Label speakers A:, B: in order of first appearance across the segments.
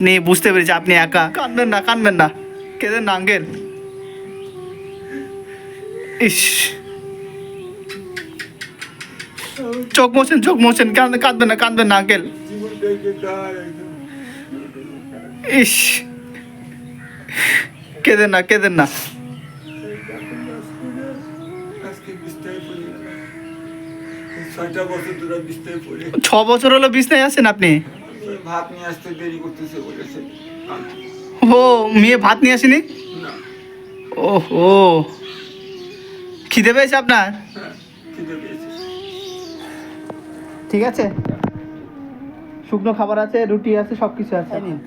A: আপনি বুঝতে পেরেছি আপনি একা। কানবেন না কানবেন না। কেঁদেন না আঙ্কেল ইস। চোখ মোছেন চোখ মোছেন। কাঁদ কাঁদবেন না কাঁদবেন না আঙ্কেল ইস। কেঁদেন না কেঁদেন না। ছ বছর হলো বিছনায় আছেন আপনি?
B: ভাত নিয়ে আসতে দেরি করতেছে বলেছে
A: ও মেয়ে ভাত নিয়ে আসেনি?
B: না।
A: ও ও খিদে পেয়েছে আপনার?
B: হ্যাঁ
A: ঠিক আছে। শুকনো খাবার আছে রুটি আছে সব কিছু আছে।
B: হ্যাঁ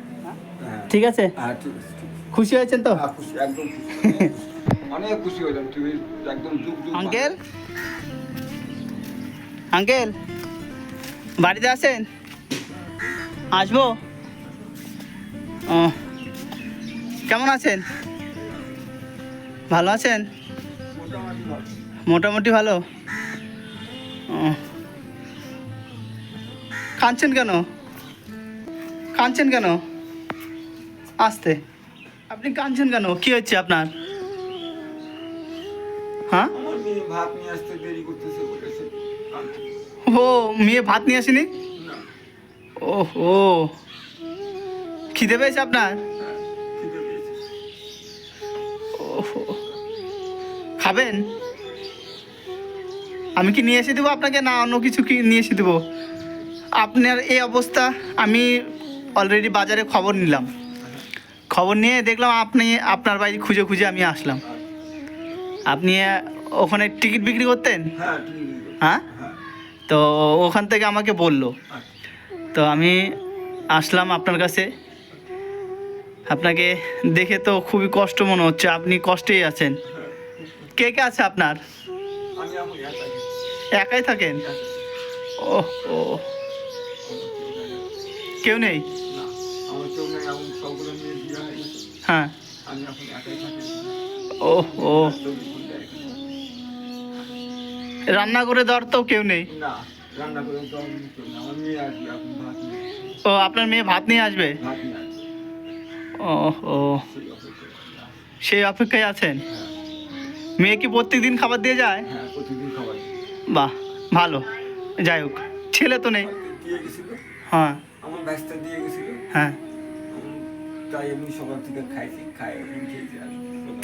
A: ঠিক আছে?
B: হ্যাঁ আছে ঠিক আছে।
A: খুশি হয়েছেন তো?
B: হ্যাঁ, খুশি একদম খুশি। অনেক খুশি হলাম তুমি একদম
A: আঙ্কেল? আঙ্কেল? বাড়িতে আছেন? আসব? ও। কেমন আছেন? ভালো আছেন?
B: মোটামুটি ভালো।
A: ও। কাঁদছেন কেন? কাঁদছেন কেন? আসতে। আপনি কাঁদছেন কেন? কি হচ্ছে আপনার? হ্যাঁ। ও মেয়ে ভাত নিয়ে আসেনি? ও খিদে পেয়েছে আপনার? ওহো। খাবেন? আমি কি নিয়ে এসে দেবো আপনাকে না অন্য কিছু কি নিয়ে এসে দেবো? আপনার এই অবস্থা আমি অলরেডি বাজারে খবর নিলাম। খবর নিয়ে দেখলাম আপনি আপনার বাড়ি খুঁজে খুঁজে আমি আসলাম। আপনি ওখানে টিকিট বিক্রি করতেন?
B: হ্যাঁ।
A: হ্যাঁ
B: হ্যাঁ?
A: তো ওখান থেকে আমাকে বলল।
B: আচ্ছা।
A: তো আমি আসলাম আপনার কাছে। আপনাকে দেখে তো খুবই কষ্ট মনে হচ্ছে, আপনি কষ্টেই আছেন। কে কে আছে আপনার। একাই থাকেন। ও ও। কেউ নেই?
B: হয়ে।
A: ও ও। রান্না করে দেওয়ার তো কেউ নেই?
B: না। রান্না করে তো আমি না। আমার মেয়ে আসবে এখন ভাত নিয়ে।
A: ও আপনার মেয়ে ভাত নিয়ে আসবে?
B: ভাত নিয়ে আসবে।
A: ও ও
B: সেই অপেক্ষায়।
A: সেই অপেক্ষায় আছেন?
B: হ্যাঁ
A: মেয়ে কি প্রত্যেক দিন খাবার দিয়ে যায়?
B: হ্যাঁ প্রতিদিন খাবার
A: বাহ ভালো। যাই হোক ছেলে তো নেই।
B: দিয়ে গেছিল।
A: হ্যাঁ।
B: আমার ব্যাসটা দিয়ে গেছিল।
A: হ্যাঁ।
B: তাই আমি সকাল থেকে খাইছি খাই খেয়েছি আর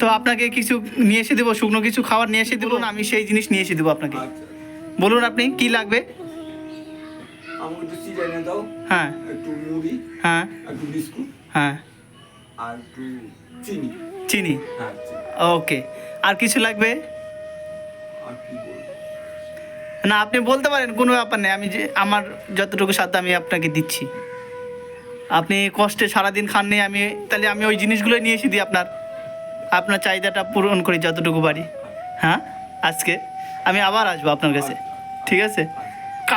A: তো আপনাকে কিছু নিয়ে এসে দেবো? শুকনো কিছু খাবার নিয়ে এসে দেবো না? আমি সেই জিনিস নিয়ে এসে দেবো আপনাকে।
B: আচ্ছা।
A: বলুন আপনি কি লাগবে?
B: আমাকে একটু চিড়া এনে দাও
A: হ্যাঁ।
B: একটু মুড়ি
A: হ্যাঁ।
B: একটু বিস্কুট
A: হ্যাঁ।
B: আর একটু চিনি।
A: চিনি?
B: হ্যাঁ
A: ওকে। আর কিছু লাগবে?
B: আর কি
A: না আপনি বলতে পারেন কোনো ব্যাপার নেই। আমি যে আমার যতটুকু সাথে আমি আপনাকে দিচ্ছি। আপনি কষ্টে সারাদিন খাননি আমি তাহলে আমি ওই জিনিসগুলো নিয়ে এসে দিই আপনার। আপনার চাহিদাটা পূরণ করি যতটুকু পারি। হ্যাঁ? আজকে। আমি আবার আসব আপনার কাছে। ঠিক আছে?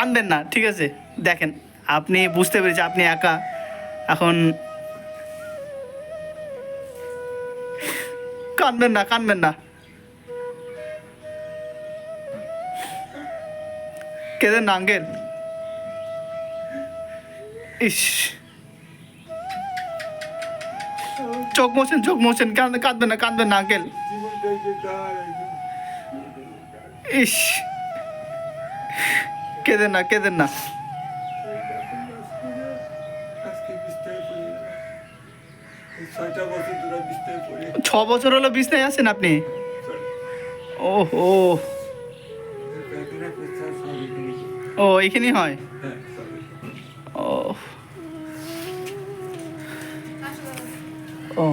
A: কানবেন না, ঠিক আছে? দেখেন, আপনি বুঝতে পেরেছি, আপনি একা। এখন কানবেন না কানবেন না। কেঁদেন না ইস। চোখ মোছেন চোখ মোছেন কাঁদ কাঁদবেন না কাঁদবেন না, আঙ্কেল। ইস। কেঁদেন না কেঁদেন না। ছ বছর হলো বিছনায় আছেন আপনি? ও ও, এখানেই হয়? ও। ও।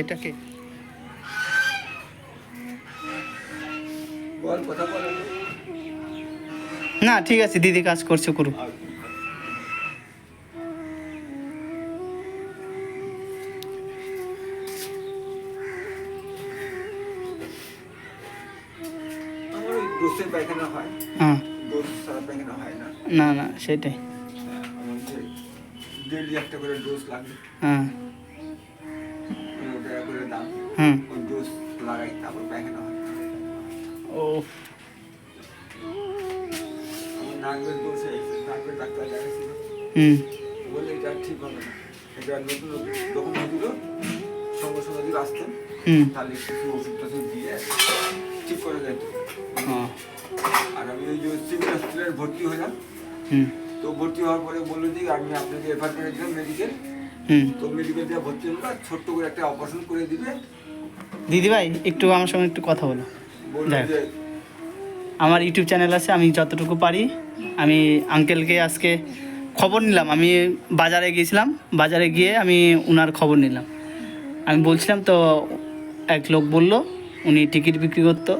A: এটাকে
B: বল কথা বল
A: না ঠিক আছে দিদি কাজ করছে করুক।
B: হয়। না।
A: না সেটাই।
B: হ্যাঁ,
A: হুম।
B: ঠিক হবে না। এটা নতুন ডকুমেন্ট দিল সঙ্গে সঙ্গে যদি আসতেন
A: হুম।
B: তাহলে কিছু ওষুধ টষুধ দিয়ে ঠিক করে যেত
A: ও,
B: আর আমি ওই যে সিভিল হসপিটালে ভর্তি হলাম।
A: হুম।
B: তো ভর্তি হওয়ার পরে বলল যে আমি আপনাকে করে দিলাম মেডিকেল
A: হুম।
B: তো মেডিকেল দিয়ে ভর্তি হলো না ছোট্ট করে একটা অপারেশন করে দিবে।
A: দিদিভাই একটু আমার সঙ্গে একটু কথা বলো। আমার ইউটিউব চ্যানেল আছে আমি যতটুকু পারি। আমি আঙ্কেলকে আজকে খবর নিলাম। আমি বাজারে গিয়েছিলাম। বাজারে গিয়ে আমি ওনার খবর নিলাম। আমি বলছিলাম তো এক লোক বলল উনি টিকিট বিক্রি করতো।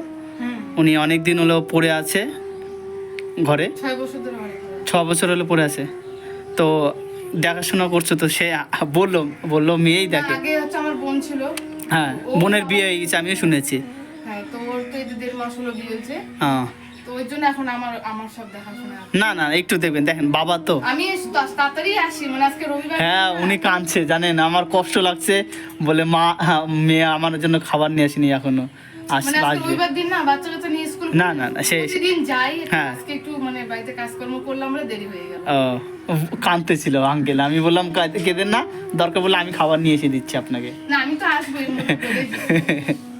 A: উনি অনেক দিন হলো পড়ে আছে ঘরে। ছ বছর হলো পড়ে আছে। তো দেখাশোনা করছ তো সে বলল বলল মেয়েই দেখে।
C: আমার বোন ছিল।
A: হ্যাঁ বোনের বিয়ে হয়ে গেছে আমিও শুনেছি।
C: হ্যাঁ তো ওর তো দেড় মাস হলো বিয়ে হয়েছে।
A: হ্যাঁ।
C: ওই জন্য এখন আমার আমার সব দেখাশোনা
A: না না একটু দেখবেন দেখেন বাবা তো।
C: আমি তাড়াতাড়ি আসি মানে আজকে রবিবার
A: হ্যাঁ উনি কাঁদছে জানেন আমার কষ্ট লাগছে বলে মা মেয়ে আমার জন্য খাবার নিয়ে আসেনি এখনও।
C: মানে না
A: না, না, সে- হ্যাঁ।
C: একটু মানে
A: কাঁদতেছিল আঙ্কেল আমি বললাম কেঁদেন না দরকার বলে আমি খাবার নিয়ে এসে দিচ্ছি আপনাকে।
C: না আমি তো আসব।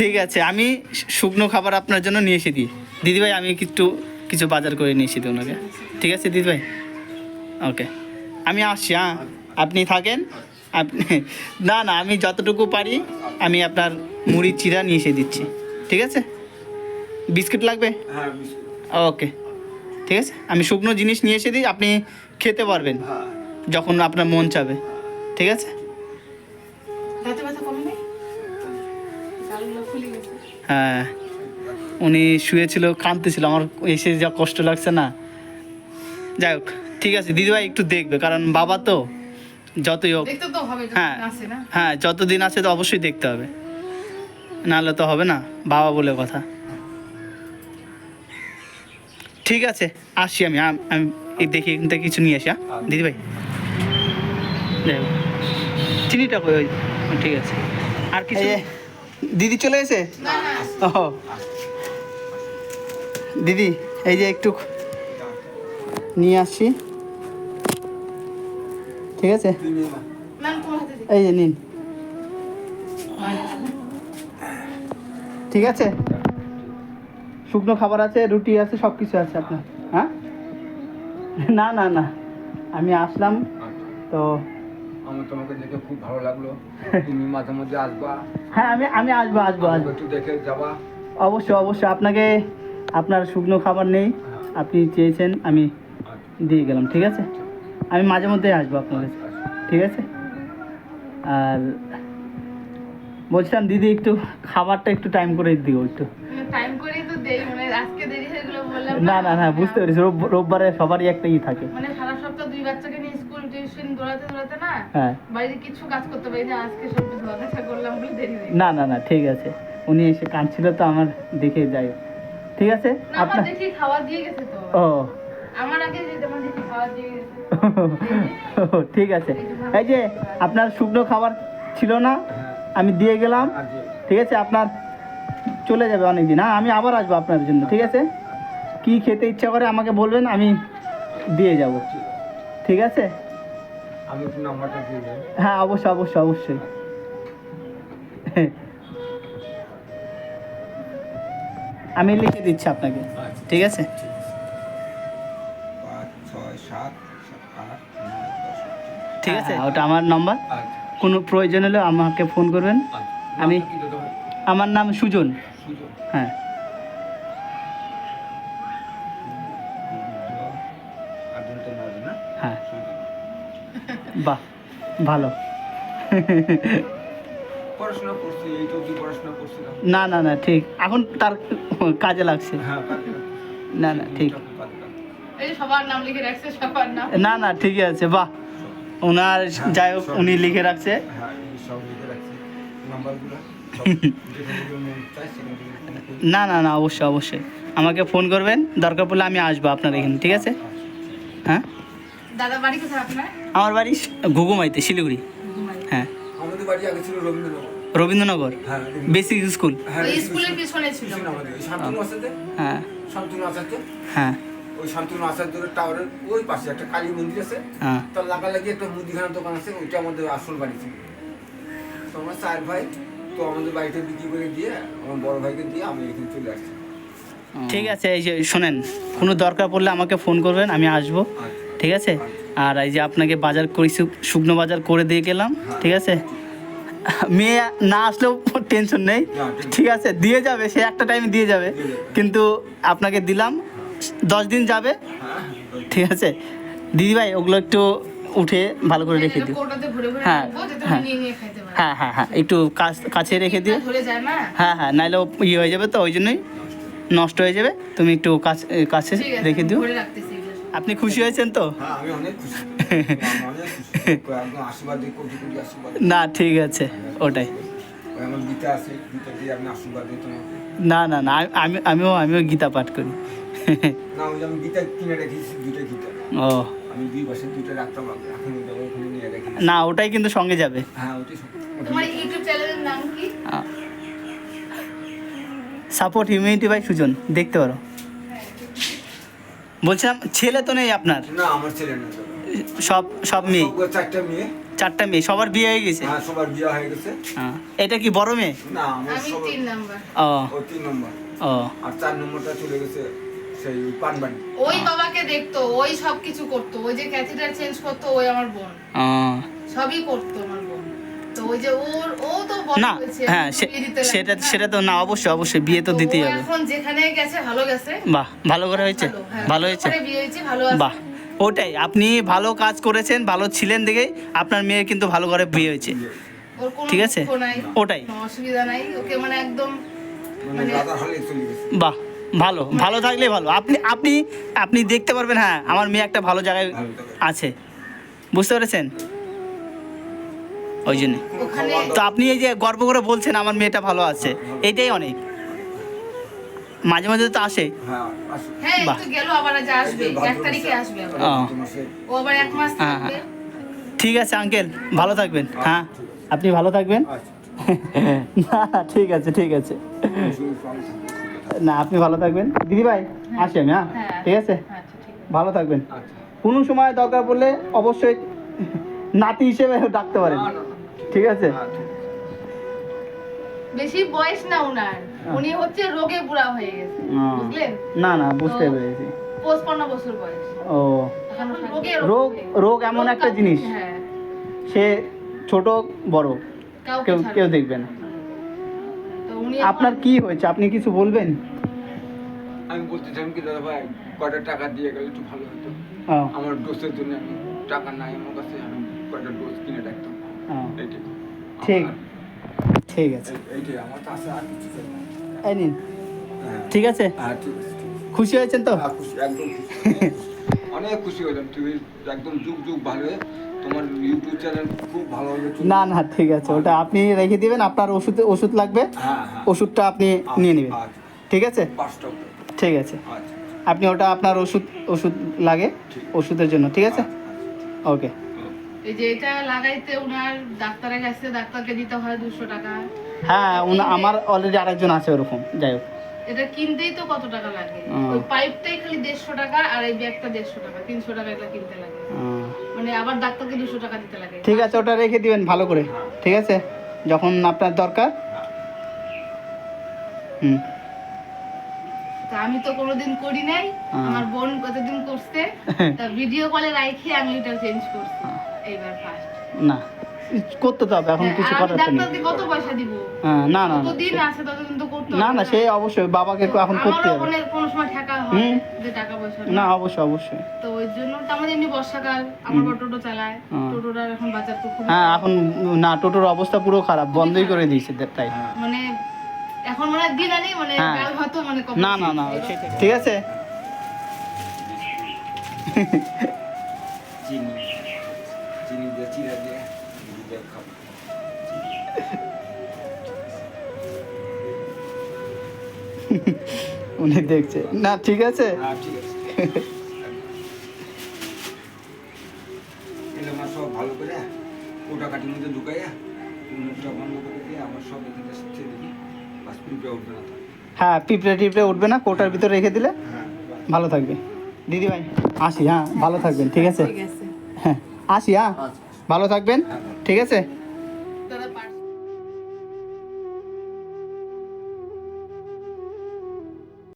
A: ঠিক আছে আমি শুকনো খাবার আপনার জন্য নিয়ে এসে দিই। দিদিভাই আমি একটু কিছু বাজার করে নিয়ে এসে দিই ওনাকে। ঠিক আছে দিদিভাই? ওকে। আমি আসছি হ্যাঁ? আপনি থাকেন? আপনি না না আমি যতটুকু পারি আমি আপনার মুড়ি চিরা নিয়ে এসে দিচ্ছি। ঠিক আছে? বিস্কিট লাগবে?
B: হ্যাঁ
A: ওকে। ঠিক আছে? আমি শুকনো জিনিস নিয়ে এসে দিই আপনি খেতে পারবেন।
B: হ্যাঁ।
A: যখন আপনার মন চাবে। ঠিক আছে? হ্যাঁ উনি শুয়েছিল কাঁদতেছিল। আমার এসে যা কষ্ট লাগছে না। যাই হোক ঠিক আছে দিদিভাই একটু দেখবে কারণ বাবা তো যতই হোক
C: দেখতে
A: হ্যাঁ
C: আসে
A: হ্যাঁ যতদিন আছে তো অবশ্যই দেখতে হবে। নাহলে তো হবে না বাবা বলে কথা। ঠিক আছে আসছি আমি আমি দেখি এখান থেকে কিছু নিয়ে আসি হ্যাঁ দিদিভাই। যাই হোক। চিনিটা ঠিক আছে। আর কিছু দিদি চলে এসে
C: না
A: দিদি, এই যে একটু নিয়ে আসছি ঠিক আছে? এই যে নিন। ঠিক আছে? শুকনো খাবার আছে, রুটি আছে সব কিছু আছে আপনার। হ্যাঁ? না না না। আমি আসলাম, তো
B: আমার তোমাকে দেখে খুব ভালো লাগল। তুমি মাঝে মধ্যে আসবা।
A: হ্যাঁ আমি আমি আসব আসব আসব।
B: একটু দেখে যাবা।
A: অবশ্যই অবশ্যই। আপনাকে আপনার শুকনো খাবার নেই। আপনি চেয়েছেন আমি দিয়ে গেলাম ঠিক আছে? আমি মাঝে মধ্যে আসব আপনার কাছে ঠিক আছে? আর বলছিলাম দিদি একটু খাবারটা একটু টাইম করে দিও একটু।
C: টাইম করেই তো দেই মানে আজকে দেরি হয়ে গেলো বললাম
A: না না না বুঝতে পেরেছি। রোব- রোববারে সবারই একটা ই থাকে।
C: মানে সারা সপ্তাহ দুই বাচ্চাকে নিয়ে স্কুল টিউশন দৌড়াতে দৌড়াতে না
A: হ্যাঁ।
C: বাড়িতে কিছু কাজ করতে পারি না আজকে সব ধোয়া করলাম বলে দেরি হয়ে
A: না না না ঠিক আছে। উনি এসে কাঁদছিল তো আমার দেখে যাই ঠিক আছে? আপনার
C: দেখি খাওয়া দিয়ে গেছে তো।
A: ও।
C: আমার আগে যে তোমার খাওয়া দিয়ে গেছে।
A: ঠিক আছে। এই যে আপনার শুকনো খাবার ছিল না আমি দিয়ে গেলাম। ঠিক আছে আপনার চলে যাবে অনেক দিন হ্যাঁ আমি আবার আসব আপনার জন্য ঠিক আছে? কি খেতে ইচ্ছা করে আমাকে বলবেন আমি দিয়ে যাব। ঠিক আছে?
B: আমি একটু নাম্বারটা দিয়ে দেবো
A: হ্যাঁ অবশ্যই অবশ্যই অবশ্যই। আমি লিখে দিচ্ছি আপনাকে
B: আচ্ছা
A: ঠিক আছে? ঠিক আছে? হ্যাঁ, ওটা আমার নাম্বার।
B: আচ্ছা।
A: কোনো প্রয়োজন হলে আমাকে ফোন করবেন।
B: আচ্ছা।
A: আমি-? আমার নাম সুজন। হ্যাঁ। ভালো।
B: পড়াশোনা করছি এইটা পড়াশোনা করছিলাম।
A: না না না ঠিক। এখন তার কাজে লাগছে।
B: হ্যাঁ
A: না না ঠিক।
C: এই যে সবার নাম লিখে রাখছে সবার নাম।
A: না না ঠিকই আছে বাহ। ওনার যাই হোক উনি লিখে রাখছে।
B: হ্যাঁ লিখে রাখছি।
A: না না না অবশ্যই অবশ্যই। আমাকে ফোন করবেন দরকার পড়লে আমি আসব আপনার এখানে ঠিক আছে? হ্যাঁ?
C: দাদা বাড়ি কোথায় আপনার?
A: আমার বাড়ি ঘুঘুমাইতে শিলিগুড়ি। হ্যাঁ।
B: আমাদের বাড়ি আগে ছিল রবীন্দ্রনগর।
A: রবীন্দ্রনগর?
B: হ্যাঁ
A: বেসিক স্কুল।
B: হ্যাঁ
C: ওই স্কুলের পিছনে ছিল।
A: হ্যাঁ।
B: শান্তনু আসাতে
A: হ্যাঁ।
B: ওই শান্তনু আচার্যের টাওয়ারের ওই পাশে একটা কালী মন্দির আছে।
A: হ্যাঁ।
B: তার লাগালাগি একটা মুদিখানার দোকান আছে ওইটা আমাদের আসল বাড়ি ছিল। তো আমরা চার ভাই তো আমাদের বাড়িতে বিক্রি করে দিয়ে আমার বড় ভাইকে দিয়ে আমি এখানে চলে আসছি।
A: ঠিক আছে এই যে শোনেন কোনো দরকার পড়লে আমাকে ফোন করবেন আমি আসব।
B: আচ্ছা।
A: ঠিক আছে? আর এই যে আপনাকে বাজার করি শুকনো বাজার করে দিয়ে গেলাম ঠিক আছে? মেয়ে না আসলেও টেনশন নেই ঠিক আছে? দিয়ে যাবে সে একটা টাইমে দিয়ে যাবে। কিন্তু আপনাকে দিলাম দশ দিন যাবে ঠিক আছে? দিদিভাই ওগুলো একটু উঠে ভালো করে রেখে দিও।
C: কোটাতে ভরে ভরে
A: হ্যাঁ, হ্যাঁ।
C: আমি নিয়ে নিয়ে খাইতে পারি।
A: হ্যাঁ হ্যাঁ হ্যাঁ একটু কাছ- কাছে রেখে দিও।
C: ধরে যায় না?
A: হ্যাঁ হ্যাঁ নাহলে ও ইয়ে হয়ে যাবে তো ওই জন্যই নষ্ট হয়ে যাবে। তুমি একটু কাছে কাছে রেখে দিও। আপনি খুশি হয়েছেন তো?
B: হ্যাঁ আমি অনেক খুশি। আমি অনেক খুশি। একদম আশীর্বাদ দিই কোটি কোটি আশীর্বাদ। দিই।
A: না ঠিক আছে ওটাই।
B: ওই আমার গীতা আছে গীতা দিয়ে আমি আশীর্বাদ দিই তোমাকে।
A: না না না আমি- আমি আমিও আমিও গীতা পাঠ করি। ও। না ওটাই কিন্তু সঙ্গে যাবে।
B: হ্যাঁ ওটাই সব-
C: তোমার ইউটিউব চ্যানেলের নাম কি?
A: সাপোর্ট হিউম্যানিটি বাই সুজন দেখতে পারো। বলছিলাম ছেলে তো নেই আপনার?
B: না আমার ছেলে না তো।
A: সব সব মেয়ে?
B: চারটা মেয়ে।
A: চারটা মেয়ে সবার বিয়ে হয়ে গেছে?
B: হ্যাঁ সবার বিয়ে হয়ে গেছে।
A: হ্যাঁ। এটা কি বড় মেয়ে?
B: না আমার
C: তিন নাম্বার।
A: ও।
B: ও তিন নম্বর।
A: ও।
B: আর চার নম্বরটা চলে গেছে সেই পানবাড়ি।
C: ওই বাবাকে দেখতো ওই সব কিছু করতো ওই যে ক্যাথিটার চেঞ্জ করতো ওই আমার বোন।
A: ও।
C: সবই করতো আমার
A: না হ্যাঁ সেটা
C: হ্যাঁ।
A: সেটা তো না অবশ্যই অবশ্যই বিয়ে তো দিতেই হবে।
C: যেখানে গেছে ভালো গেছে।
A: বাহ ভালো করে হয়েছে
C: ভালো, হ্যাঁ,
A: হয়েছে।
C: করে বিয়ে হয়েছে ভালো আছে।
A: বাহ ওটাই আপনি ভালো কাজ করেছেন ভালো ছিলেন দেখে আপনার মেয়ের কিন্তু ভালো করে বিয়ে হয়েছে। ঠিক আছে? ওটাই।
C: কোনো অসুবিধা নাই ওকে মানে একদম
B: মানে
C: মানে-
A: বাহ ভালো ভালো থাকলে ভালো। আপনি আপনি আপনি দেখতে পারবেন হ্যাঁ আমার মেয়ে একটা ভালো জায়গায়। আছে। বুঝতে পেরেছেন? ওই জন্য তো আপনি এই যে গর্ব করে বলছেন আমার মেয়েটা ভালো আছে এইটাই অনেক। মাঝে মাঝে তো আসে।
B: হ্যাঁ আসো।
C: হ্যাঁ
A: বাহ।
C: একটু গেল আবার আজ আসবে
B: এই যে
C: এক তারিখে আসবে
A: ও।
B: তোমার সে
C: ও আবার এক মাস
A: হ্যাঁ, ঠিক আছে আঙ্কেল ভালো থাকবেন। হ্যাঁ আপনি ভালো থাকবেন।
B: আচ্ছা
A: না ঠিক আছে ঠিক আছে। না আপনি ভালো থাকবেন। দিদি ভাই আসি আমি হ্যাঁ?
C: হ্যাঁ।
A: ঠিক আছে?
C: আচ্ছা ঠিক আছে।
A: ভালো থাকবেন।
B: আচ্ছা।
A: কোনো সময় দরকার পড়লে অবশ্যই নাতি হিসেবে ডাকতে পারেন। ঠিক আছে?
B: হ্যাঁ, ঠিক আছে।
C: বেশি বয়স না উনার। উনি হচ্ছে রোগে বুড়া হয়ে গেছে। বুঝলেন?
A: না না বুঝতে পেরেছি।
C: পঁচপান্ন বছর বয়স।
A: ও।
C: রোগ
A: রোগ এমন একটা জিনিস।
C: হ্যাঁ।
A: সে ছোট বড়। কেউ কেউ দেখবে না।
C: তো উনি
A: আপনার কি হয়েছে? আপনি কিছু বলবেন?
B: আমি বলতে চাই কি দাদা ভাই কয়টা টাকা দিয়ে গেলে একটু ভালো হতো। আমার ডোজের জন্য আমি টাকা নাই আমার কাছে আমি কয়টা ডোজ কিনে রাখতাম
A: ঠিক। ঠিক আছে।
B: এই-
A: নিন।
B: হ্যাঁ।
A: ঠিক আছে?
B: হ্যাঁ ঠিক আছে ঠিক আছে।
A: খুশি হয়েছেন তো?
B: হ্যাঁ, একদম অনেক খুশি হলাম। তুমি একদম যুগ যুগ ভালো তোমার ইউটিউব চ্যানেল খুব চলছে।
A: না না ঠিক আছে। ওটা আপনি রেখে দিবেন আপনার ওষুধ ওষুধ লাগবে।
B: হ্যাঁ হ্যাঁ।
A: ওষুধটা আপনি নিয়ে নেবেন।
B: আচ্ছা।
A: ঠিক আছে? ঠিক আছে।
B: আচ্ছা
A: আপনি ওটা আপনার ওষুধ ওষুধ লাগে ওষুধের জন্য। ঠিক আছে? ওকে।
C: এই যে এটা লাগাইতে উনার ডাক্তারের কাছে ডাক্তারকে দিতে হয় দুশো টাকা।
A: হ্যাঁ উনা- আমার অলরেডি আরেকজন আছে ওরকম যাই হোক।
C: এটা কিনতেই তো কত টাকা লাগে? ওই পাইপটাই খালি দেড়শো টাকা আর এই ব্যাগটা দেড়শো টাকা তিনশো টাকা কিনতে লাগে। মানে আবার ডাক্তারকে দুশো টাকা দিতে লাগে।
A: ঠিক আছে ওটা রেখে দিবেন ভালো করে ঠিক আছে? যখন আপনার দরকার। হুম।
C: আমি তো কোনোদিন করি নাই আমার বোন কতদিন করছে তা ভিডিও কলে রাইখে আমি এটা চেঞ্জ করছি। ফার্স্ট
A: না করতে তো হবে এখন কিছু করার তো নেই।
C: কত পয়সা দিব?
A: হ্যাঁ, না না
C: আছে ততদিন তো করতে
A: না না সে অবশ্যই বাবাকে এখন করতে হবে।
C: অনেক কোনো সময় ঠেকা হয় যে টাকা পয়সা
A: না অবশ্যই অবশ্যই।
C: তো ওই জন্য তো আমাদের এমনি বর্ষাকাল আমার বড় টোটো চালায়। টোটোটার এখন বাজার তো খুব
A: হ্যাঁ এখন না টোটোর অবস্থা পুরো খারাপ বন্ধই করে দিয়েছে তাই।
C: মানে এখন মানে দিন আনি মানে
A: হ্যাঁ।
C: কাল হয়তো মানে
A: না না না ঠিক আছে।
B: চিরা দিয়ে চিনি দিয়ে খাব
A: উনি দেখছে। না ঠিক আছে?
B: হ্যাঁ ঠিক আছে। এলে আমার সব ভালো করে কোটা কাটির মধ্যে ঢুকাইয়া মুখটা বন্ধ করে দিয়ে আমার সব এখানে ছেড়ে দিবি। বাস পিঁপড়ে উঠবে না
A: হ্যাঁ পিঁপড়ে টিপড়ে উঠবে না কোটার ভিতরে রেখে দিলে
B: হ্যাঁ
A: ভালো থাকবে। দিদি ভাই আসি হ্যাঁ ভালো থাকবেন ঠিক আছে। হ্যাঁ আসি হ্যাঁ।
B: আচ্ছা।
A: ভালো থাকবেন ঠিক আছে?